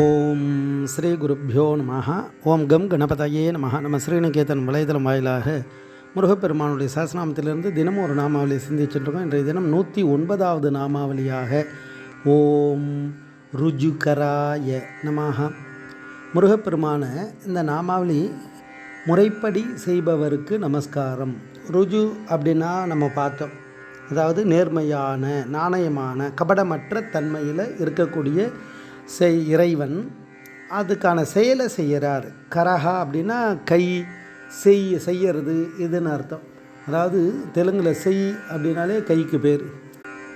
ஓம் ஸ்ரீ குருப்பியோ நம ஓம் கம் கணபதையே நம நம்ம ஸ்ரீநிகேதன் வலைதளம் வாயிலாக முருகப்பெருமானுடைய சாசனாமத்திலிருந்து தினமும் ஒரு நாமாவளியை சிந்திச்சுட்ருக்கோம் இன்றைய தினம் நூற்றி ஒன்பதாவது நாமாவளியாக ஓம் ருஜுகராய நமஹ. முருகப்பெருமான இந்த நாமாவளி முறைப்படி செய்பவருக்கு நமஸ்காரம். ருஜு அப்படின்னா நம்ம பார்த்தோம். அதாவது நேர்மையான நாணயமான கபடமற்ற தன்மையில் இருக்கக்கூடிய செய் இறைவன். அதுக்கான செயலை செய்கிறார் கரஹா அப்படின்னா கை செய் செய்யறது இதுன்னு அர்த்தம். அதாவது தெலுங்கில் செய் அப்படின்னாலே கைக்கு பேர்.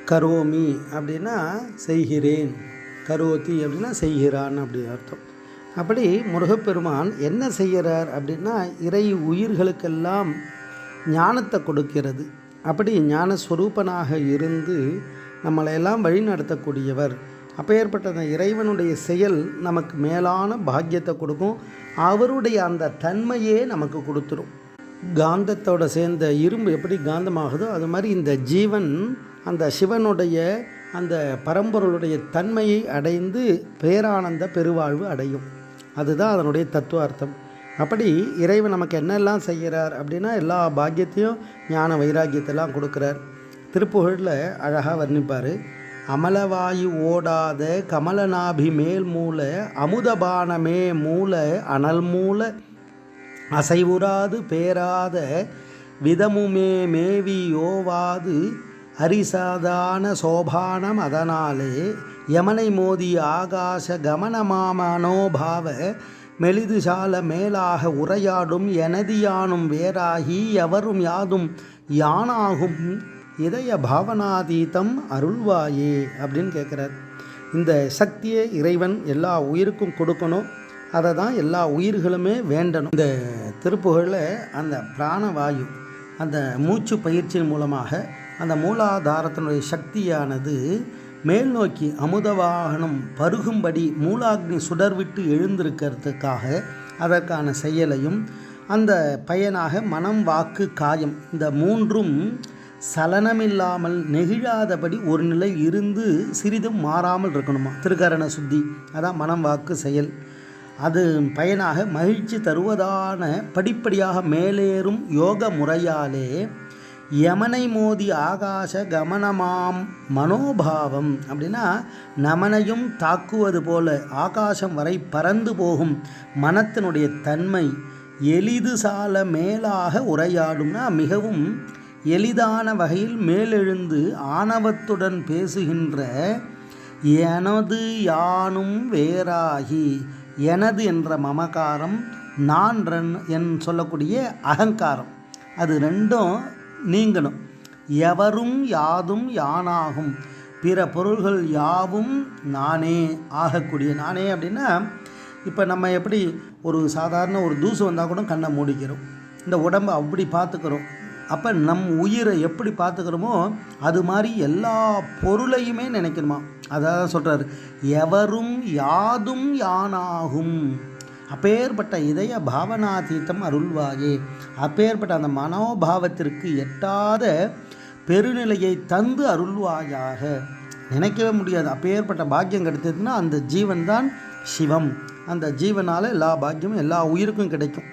கரோமி அப்படின்னா செய்கிறேன். கரோதி அப்படின்னா செய்கிறான் அப்படின்னு அர்த்தம். அப்படி முருகப்பெருமான் என்ன செய்கிறார் அப்படின்னா இறை உயிர்களுக்கெல்லாம் ஞானத்தை கொடுக்கிறது. அப்படி ஞான ஸ்வரூபனாக இருந்து நம்மளையெல்லாம் வழி நடத்தக்கூடியவர் அப்பேற்பட்ட அந்த இறைவனுடைய செயல் நமக்கு மேலான பாக்கியத்தை கொடுக்கும். அவருடைய அந்த தன்மையே நமக்கு கொடுத்துரும். காந்தத்தோட சேர்ந்த இரும்பு எப்படி காந்தமாகுதோ அது மாதிரி இந்த ஜீவன் அந்த சிவனுடைய அந்த பரம்பொருளுடைய தன்மையை அடைந்து பேரானந்த பெருவாழ்வு அடையும். அதுதான் அதனுடைய தத்துவார்த்தம். அப்படி இறைவன் நமக்கு என்னெல்லாம் செய்கிறார் அப்படின்னா எல்லா பாக்கியத்தையும் ஞான வைராக்கியத்தெல்லாம் கொடுக்குறார். திருப்புகழில் அழகாக வர்ணிப்பார். அமலவாயு ஓடாத கமலநாபி மேல் மூல அமுதபானமே மூல அனல் மூல அசைவுறாது பேராத விதமுமே மேவியோவாது அரிசாதான சோபானம் அதனாலே யமனை மோதி ஆகாச கமனமாமனோபாவ மெலிதுசால மேலாக உரையாடும் எனதியானும் வேறாகி எவரும் யாதும் யானாகும் இதய பாவனாதீதம் அருள்வாயே அப்படின்னு கேட்குறார் இந்த சக்தியை இறைவன் எல்லா உயிருக்கும் கொடுக்கணும். அதை தான் எல்லா உயிர்களுமே வேண்டணும். இந்த திருப்புகளில் அந்த பிராணவாயு அந்த மூச்சு பயிற்சியின் மூலமாக அந்த மூலாதாரத்தினுடைய சக்தியானது மேல் நோக்கி அமுதவாகனம் பருகும்படி மூலாக்னி சுடர்விட்டு எழுந்திருக்கிறதுக்காக அதற்கான செயலையும் அந்த பயனாக மனம் வாக்கு காயம் இந்த மூன்றும் சலனமில்லாமல் நெகிழாதபடி ஒரு நிலை இருந்து சிறிதும் மாறாமல் இருக்கணுமா? திருக்கரண சுத்தி அதான் மனம் வாக்கு செயல். அது பயனாக மகிழ்ச்சி தருவதான படிப்படியாக மேலேறும் யோக முறையாலே யமனை மோதி ஆகாச கமனமாம் மனோபாவம். அப்படின்னா நமனையும் தாக்குவது போல ஆகாசம் வரை பறந்து போகும் மனத்தினுடைய தன்மை எளிது சால மேலாக உரையாடும்னா மிகவும் எளிதான வகையில் மேலெழுந்து ஆணவத்துடன் பேசுகின்ற எனது யானும் வேறாகி எனது என்ற மமகாரம் நான் என் சொல்லக்கூடிய அகங்காரம். அது ரெண்டும் நீங்கணும். எவரும் யாதும் யானாகும். பிற பொருள்கள் யாவும் நானே ஆகக்கூடிய நானே அப்படின்னா இப்போ நம்ம எப்படி ஒரு சாதாரண ஒரு தூசு வந்தால் கூட கண்ணை மூடிக்கிறோம். இந்த உடம்பை அப்படி பார்த்துக்கிறோம். அப்போ நம் உயிரை எப்படி பார்த்துக்கிறோமோ அது மாதிரி எல்லா பொருளையுமே நினைக்கணுமா? அதான் சொல்கிறார் எவரும் யாதும் யானாகும். அப்பேற்பட்ட இதய பாவனாதீத்தம் அருள்வாயே. அப்பேற்பட்ட அந்த மனோபாவத்திற்கு எட்டாத பெருநிலையை தந்து அருள்வாயாக. நினைக்கவே முடியாது. அப்பேற்பட்ட பாக்கியம் கிடைத்ததுன்னா அந்த ஜீவன் தான் சிவம். அந்த ஜீவனால் எல்லா பாக்கியமும் எல்லா உயிருக்கும் கிடைக்கும்.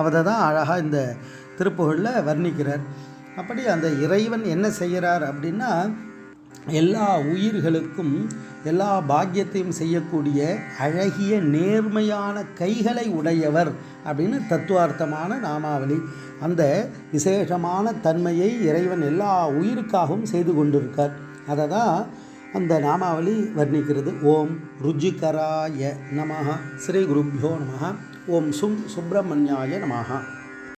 அவதை தான் அழகாக இந்த திருப்புகளில் வர்ணிக்கிறார். அப்படி அந்த இறைவன் என்ன செய்கிறார் அப்படின்னா எல்லா உயிர்களுக்கும் எல்லா பாக்கியத்தையும் செய்யக்கூடிய அழகிய நேர்மையான கைகளை உடையவர் அப்படின்னு தத்துவார்த்தமான நாமாவளி. அந்த விசேஷமான தன்மையை இறைவன் எல்லா உயிருக்காகவும் செய்து கொண்டிருக்கார். அதை தான் அந்த நாமாவளி வர்ணிக்கிறது. ஓம் ருஜிகராய நமஹா. ஸ்ரீ குருப்யோ நமஹா. ஓம் சும் சுப்பிரமணியாய நமஹா.